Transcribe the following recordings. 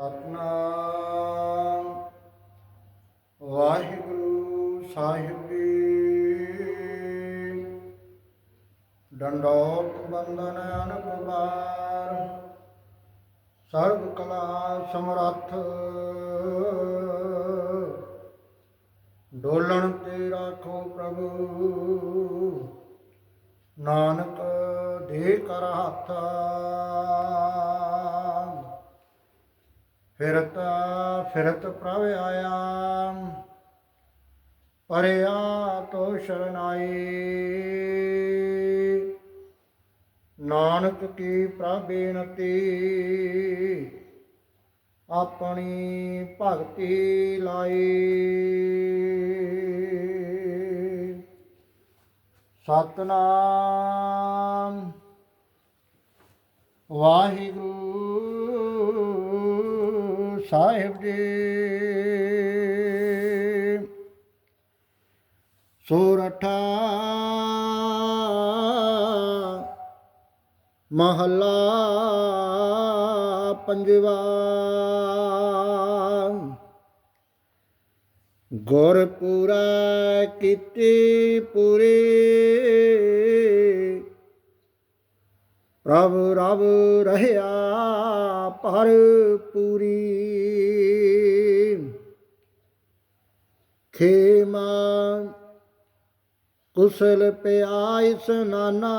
ਸਤਨਾਮ। ਵਾਹਿਗੁਰੂ ਸਾਹਿਬ ਜੀ। ਡੰਡੋਤ ਬੰਦਨ ਅਨੁਪਵਾਰ ਸਰਬ ਕਲਾ ਸਮਰੱਥ। ਡੋਲਣ ਤੇ ਰਾਖੋ ਪ੍ਰਭੂ। ਨਾਨਕ ਦੇ ਕਰ ਹੱਥ। ਫਿਰਤ ਫਿਰਤ ਪ੍ਰਭ ਆਇਆ ਪਰਿਆ ਤੋ ਸ਼ਰਨਾਈ। ਨਾਨਕ ਕੀ ਪ੍ਰਬੇਨਤੀ ਆਪਣੀ ਭਗਤੀ ਲਾਈ। ਸਤਨਾਮ। ਵਾਹਿਗੁਰੂ ਸਾਹਿਬ ਜੀ। ਸੋਰਠਾ ਮਹੱਲਾ ਪੰਜਵਾ। ਗੁਰਪੁਰਾ ਕੀਤੀ ਪੂਰੀ। ਪ੍ਰਭ ਰਬ ਰਹਿਆ ਪਰ ਪੂਰੀ। ਖੇਮਾ ਕੁਸਲ ਪਿਆਇਸ ਨਾਨਾ।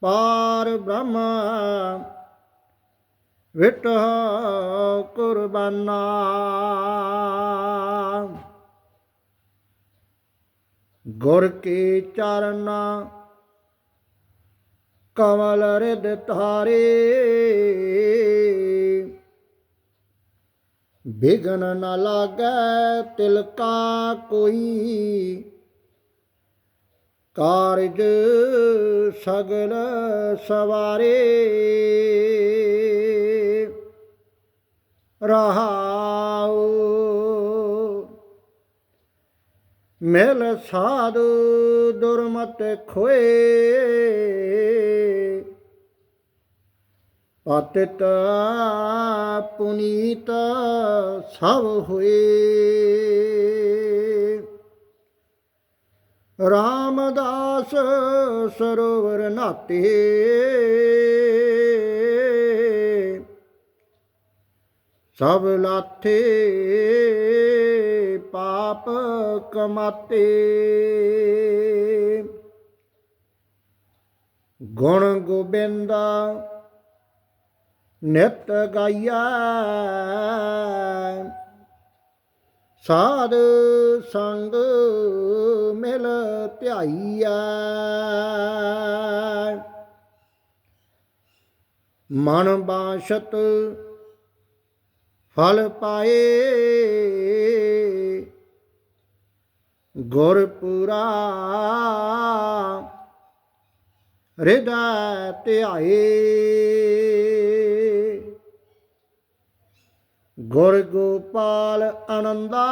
ਪਾਰ ਬ੍ਰਹਮ ਵਿਟ ਕੁਰਬਾਨਾ। ਗੁਰ ਕੇ ਚਰਨਾ, ਕਮਲ ਰਿਦ ਧਾਰੇ। ਬਿਗਨ ਨ ਲਾਗੈ ਤਿਲ ਕੋਈ। ਕਾਰਜ ਸਗਲ ਸਵਾਰੇ। ਰਹਾ ਮਿਲ ਸਾਧੂ ਦੁਰਮਤ ਖੋਏ। ਪਤਿਤ ਪੁਨੀਤ ਸਭ ਹੋਏ। ਰਾਮਦਾਸ ਸਰੋਵਰ ਨਾਤੇ। ਸਭ ਲਾਥੇ ਪਾਪ ਕਮਾਤੇ। ਗੁਣ ਗੋਬਿੰਦਾ ਨਿਤ ਗਾਇਆ ਸਾਧ ਸੰਗ ਮਿਲ ਧਿਆਈਆ ਮਨ ਬਾਸ਼ਤ ਫਲ ਪਾਏ। ਗੁਰਪੁਰਾ ਹਿਰਦੈ ਧਿਆਏ। ਗੁਰ ਗੋਪਾਲ ਆਨੰਦਾ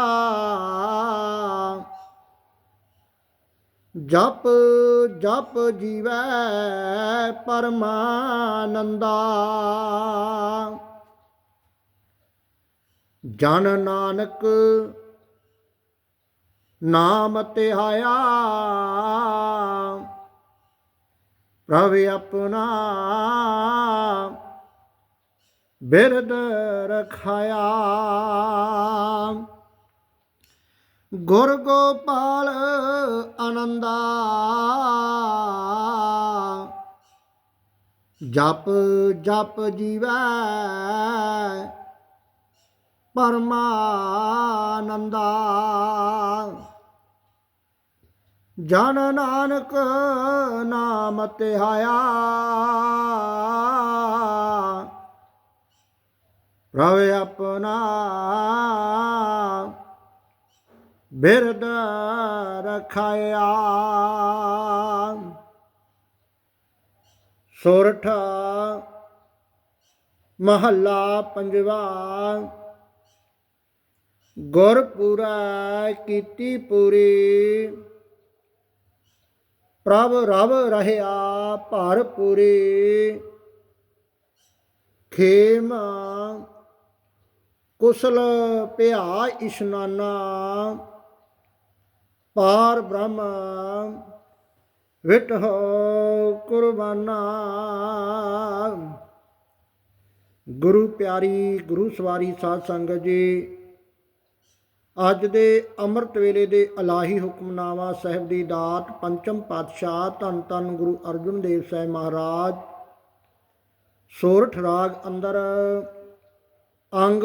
ਜਪ ਜਪ ਜੀਵੈ ਪਰਮਾਨੰਦਾ। ਜਨ ਨਾਨਕ ਨਾਮ ਧਿਆਇਆ ਪ੍ਰਭ ਆਪਣਾ ਬਿਰਦ ਰਖਾਇਆ। ਗੁਰ ਗੋਪਾਲ ਆਨੰਦਾ। ਜਪ ਜਪ ਜੀਵੈ ਪਰਮਾਨੰਦਾ। ਜਨ ਨਾਨਕ ਨਾਮ ਧਿਆਇਆ ਪ੍ਰਭ ਆਪਣਾ ਬਿਰਦ ਰਖਾਇਆ। ਸੁਰਠ ਮਹੱਲਾ ਪੰਜਵਾ। ਗੁਰਪੁਰਾ ਕੀਤੀ ਪੂਰੀ। ਪ੍ਰਭ ਰਵ ਰਹਿਆ ਭਰ ਪੂਰੀ ਖੇਮ ਕੁਸਲ ਭਿਆ ਇਸ਼ਨਾਨਾ। ਪਾਰ ਬ੍ਰਹਮ ਵਿਟ ਹੋ ਕੁਰਬਾਨਾ। ਗੁਰੂ ਪਿਆਰੀ, ਗੁਰੂ ਸਵਾਰੀ ਸਾਧ ਸੰਗਤ ਜੀ ਅੱਜ ਦੇ ਅੰਮ੍ਰਿਤ ਵੇਲੇ ਦੇ ਅਲਾਹੀ ਹੁਕਮਨਾਮਾ ਸਾਹਿਬ ਦੀ ਦਾਤ ਪੰਚਮ ਪਾਤਸ਼ਾਹ ਧੰਨ ਧੰਨ ਗੁਰੂ ਅਰਜਨ ਦੇਵ ਸਾਹਿਬ ਮਹਾਰਾਜ ਸੋਰਠ ਰਾਗ ਅੰਦਰ ਅੰਗ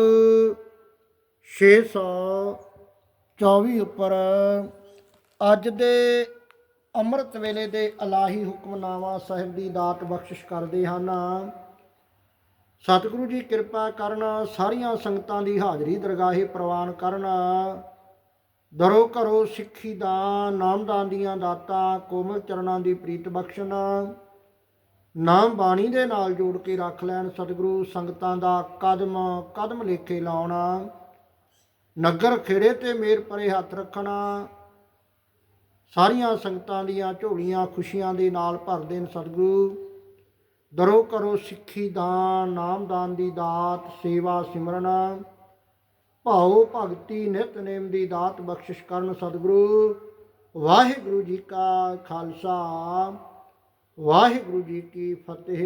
624 ਉੱਪਰ ਅੱਜ ਦੇ ਅੰਮ੍ਰਿਤ ਵੇਲੇ ਦੇ ਅਲਾਹੀ ਹੁਕਮਨਾਮਾ ਸਾਹਿਬ ਦੀ ਦਾਤ ਬਖਸ਼ਿਸ਼ ਕਰਦੇ ਹਨ। ਸਤਿਗੁਰੂ ਜੀ ਕਿਰਪਾ ਕਰਨ, ਸਾਰੀਆਂ ਸੰਗਤਾਂ ਦੀ ਹਾਜ਼ਰੀ ਦਰਗਾਹੇ ਪ੍ਰਵਾਨ ਕਰਨ। ਦਰੋ ਘਰੋ ਸਿੱਖੀ ਦਾਨ ਨਾਮਦਾਨ ਦੀਆਂ ਦਾਤਾਂ, ਕੋਮਲ ਚਰਨਾਂ ਦੀ ਪ੍ਰੀਤ ਬਖਸ਼ਣ। ਨਾਮ ਬਾਣੀ ਦੇ ਨਾਲ ਜੋੜ ਕੇ ਰੱਖ ਲੈਣ ਸਤਿਗੁਰੂ, ਸੰਗਤਾਂ ਦਾ ਕਦਮ ਕਦਮ ਲੇਖੇ ਲਾਉਣਾ। ਨਗਰ ਖੇੜੇ ਤੇ ਮੇਰ ਪਰੇ ਹੱਥ ਰੱਖਣਾ। ਸਾਰੀਆਂ ਸੰਗਤਾਂ ਦੀਆਂ ਝੋਲੀਆਂ ਖੁਸ਼ੀਆਂ ਦੇ ਨਾਲ ਭਰ ਦੇਣ ਸਤਿਗੁਰੂ। ਦਰੋ ਕਰੋ ਸਿੱਖੀ ਦਾਨ ਨਾਮਦਾਨ ਦੀ ਦਾਤ, ਸੇਵਾ ਸਿਮਰਨ। ਭਾਉ ਭਗਤੀ ਨਿਤਨੇਮ ਦੀ ਦਾਤ, ਬਖਸ਼ਿਸ਼ ਕਰਨ ਸਤਿਗੁਰੂ। ਵਾਹਿਗੁਰੂ ਜੀ ਕਾ ਖਾਲਸਾ। ਵਾਹਿਗੁਰੂ ਜੀ ਕੀ ਫਤਿਹ।